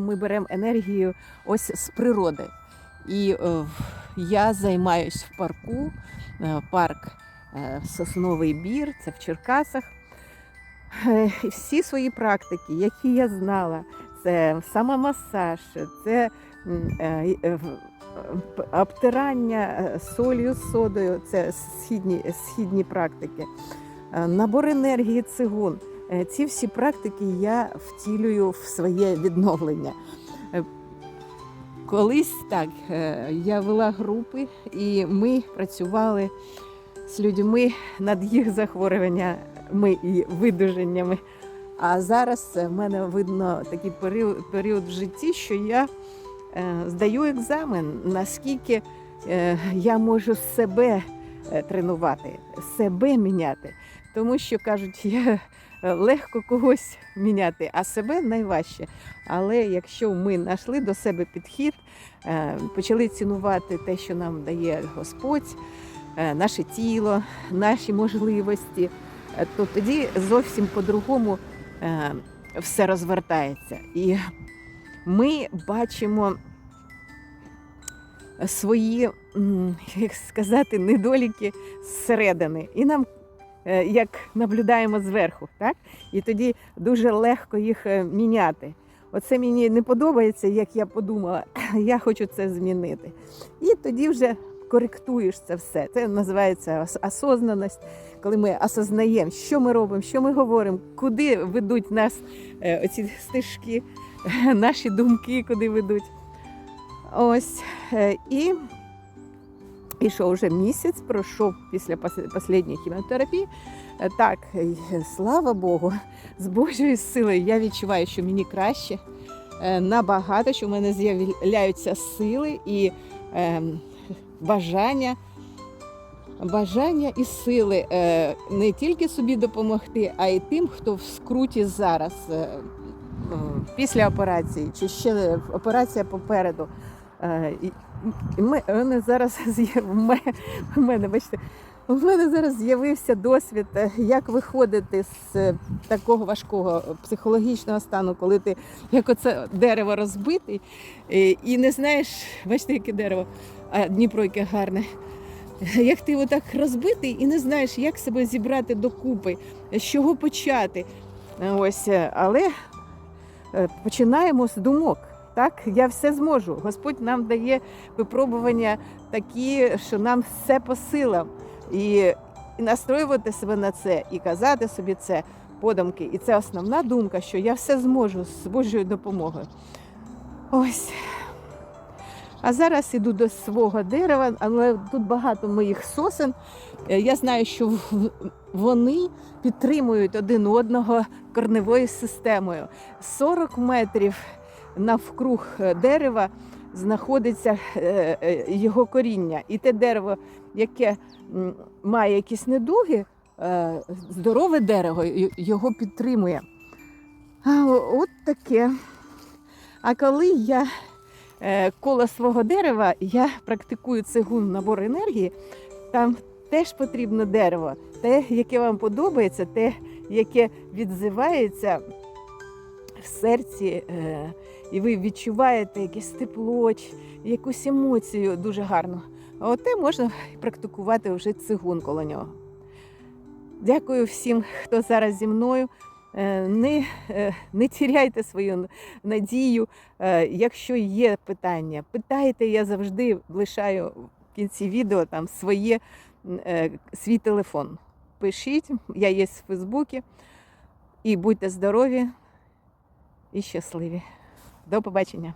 Ми беремо енергію ось з природи. І е, я займаюсь в парку, е, парк е, Сосновий Бір, це в Черкасах. Е, всі свої практики, які я знала, це самомасаж, це е, е, обтирання е, солью з содою, це східні, східні практики, е, набор енергії цигун. Е, Ці всі практики я втілюю в своє відновлення. Е, Колись так е, я вела групи, і ми працювали з людьми над їх захворюваннями і видуженнями. А зараз в мене видно такий період, період в житті, що я здаю екзамен, наскільки я можу себе тренувати, себе міняти. Тому що кажуть, я легко когось міняти, а себе найважче. Але якщо ми знайшли до себе підхід, е, почали цінувати те, що нам дає Господь, е, наше тіло, наші можливості, е, то тоді зовсім по-другому е, все розвертається. І ми бачимо свої, як сказати, недоліки зсередини. І нам е, як наблюдаємо зверху, так? І тоді дуже легко їх е, міняти. Оце мені не подобається, як я подумала, я хочу це змінити. І тоді вже коректуєш це все. Це називається ос- осознаність, коли ми осознаємо, що ми робимо, що ми говоримо, куди ведуть нас е, оці стежки, наші думки, куди ведуть. Ось. е, І ішов вже місяць, пройшов після пос- останньої хіміотерапії. Е, Так, е, слава Богу, з Божою силою я відчуваю, що мені краще е, набагато, що в мене з'являються сили і ем, бажання. Бажання і сили е, не тільки собі допомогти, а й тим, хто в скруті зараз е, після операції, чи ще операція попереду. Е, ми- мене зараз мене, бачите, у мене зараз з'явився досвід, е, як виходити з е, такого важкого психологічного стану, коли ти як оце дерево розбитий, і, не знаєш, бачите, яке дерево, а Дніпро яке гарне. Як ти отак розбитий і не знаєш, як себе зібрати докупи, з чого почати. Ось, але починаємо з думок. Так, я все зможу. Господь нам дає випробування такі, що нам все по силам. І, і настроювати себе на це, і казати собі це подумки. І це основна думка, що я все зможу з Божою допомогою. Ось. А зараз іду до свого дерева, але тут багато моїх сосен. Е, Я знаю, що вони підтримують один одного корневою системою. 40 метрів навкруг е, дерева знаходиться е, е, його коріння. І те дерево, яке має якісь недуги, здорове дерево його підтримує. От таке. А коли я коло свого дерева, я практикую цигун набор енергії, там теж потрібно дерево, те, яке вам подобається, те, яке відзивається в серці, е, і ви відчуваєте якесь тепло, якусь емоцію дуже гарно. А оте можна практикувати вже цигун коло нього. Дякую всім, хто зараз зі мною. Е, Не, е, не тіряйте свою надію. Якщо є питання, питайте, я завжди лишаю в кінці відео там своє, свій телефон. Пишіть, я є в Фейсбуці. І будьте здорові і щасливі. До побачення!